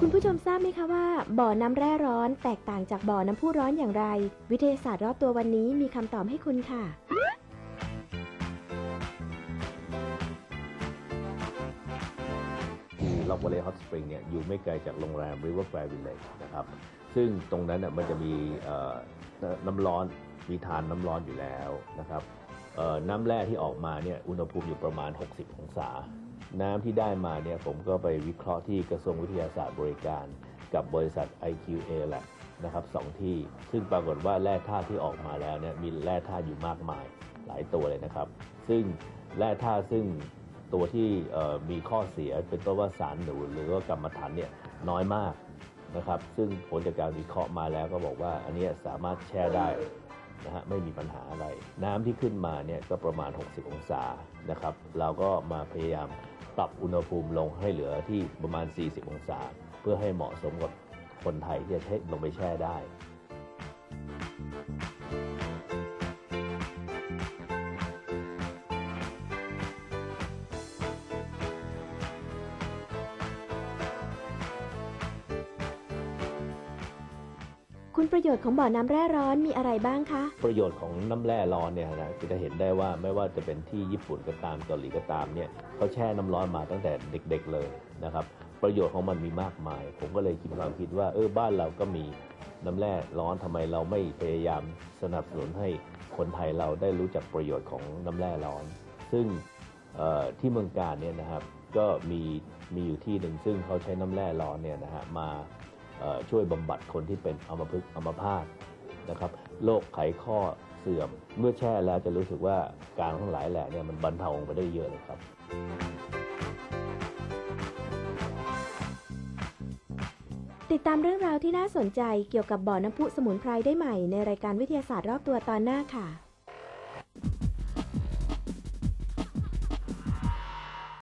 คุณผู้ชมทราบไหมคะว่าบ่อน้ำแร่ร้อนแตกต่างจากบ่อน้ำพุร้อนอย่างไร วิทยาศาสตร์รอบตัววันนี้มีคำตอบให้คุณค่ะ ล็อกวอลเลย์ฮอตสปริงเนี่ยอยู่ไม่ไกลจากโรงแรม River Fair Village นะครับซึ่งตรงนั้นน่ะมันจะมีน้ำร้อนมีทานน้ำร้อนอยู่แล้วนะครับน้ำแร่ที่ออกมาเนี่ยอุณหภูมิอยู่ประมาณ 60 องศา น้ำที่ได้มาเนี่ยผมก็ไปวิเคราะห์ที่กระทรวงวิทยาศาสตร์บริการ กับบริษัท IQA Lab นะครับสองที่ ซึ่งปรากฏว่าแร่ธาตุที่ออกมาแล้วเนี่ยมีแร่ธาตุอยู่มากมายหลายตัวเลยนะครับ ซึ่งแร่ธาตุซึ่ง ตัวที่มีข้อเสียเป็นต้นว่าสารหนูหรือว่ากรรมฐานเนี่ยน้อยมากนะครับ ซึ่งผลจากการวิเคราะห์มาแล้วก็บอกว่าอันนี้สามารถแช่ได้นะฮะไม่มีปัญหาอะไร น้ำที่ขึ้นมาเนี่ยก็ประมาณ 60 องศานะครับ เราก็มาพยายามปรับอุณหภูมิลงให้เหลือที่ประมาณ 40 องศา เพื่อให้เหมาะสมกับคนไทยที่จะเทลงไปแช่ได้ คุณประโยชน์ของบ่อน้ำแร่ร้อนมีอะไรบ้างคะ ประโยชน์ของน้ำแร่ร้อนเนี่ยนะจะเห็นได้ว่าไม่ว่าจะเป็นที่ญี่ปุ่นก็ตามเกาหลีก็ตามเนี่ยเขาแช่น้ำร้อนมาตั้งแต่เด็กๆเลยนะครับ ประโยชน์ของมันมีมากมาย ผมก็เลยคิดความคิดว่าเออบ้านเราก็มีน้ำแร่ร้อนทำไมเราไม่พยายามสนับสนุนให้คนไทยเราได้รู้จักประโยชน์ของน้ำแร่ร้อน ซึ่งออที่เมืองการเนี่ยนะครับก็มีมีอยู่ที่หนึ่งซึ่งเขาใช้น้ำแร่ร้อนเนี่ยนะฮะมา ช่วยบำบัดคนที่เป็นอัมพฤกษ์อัมพาตนะครับโรคไขข้อเสื่อม เมื่อแช่แล้วจะรู้สึกว่าการทั้งหลายแหละเนี่ยมันบรรเทาลงไปได้เยอะเลยครับติดตามเรื่องราวที่น่าสนใจเกี่ยวกับบ่อน้ำพุสมุนไพรได้ใหม่ในรายการวิทยาศาสตร์รอบตัวตอนหน้าค่ะ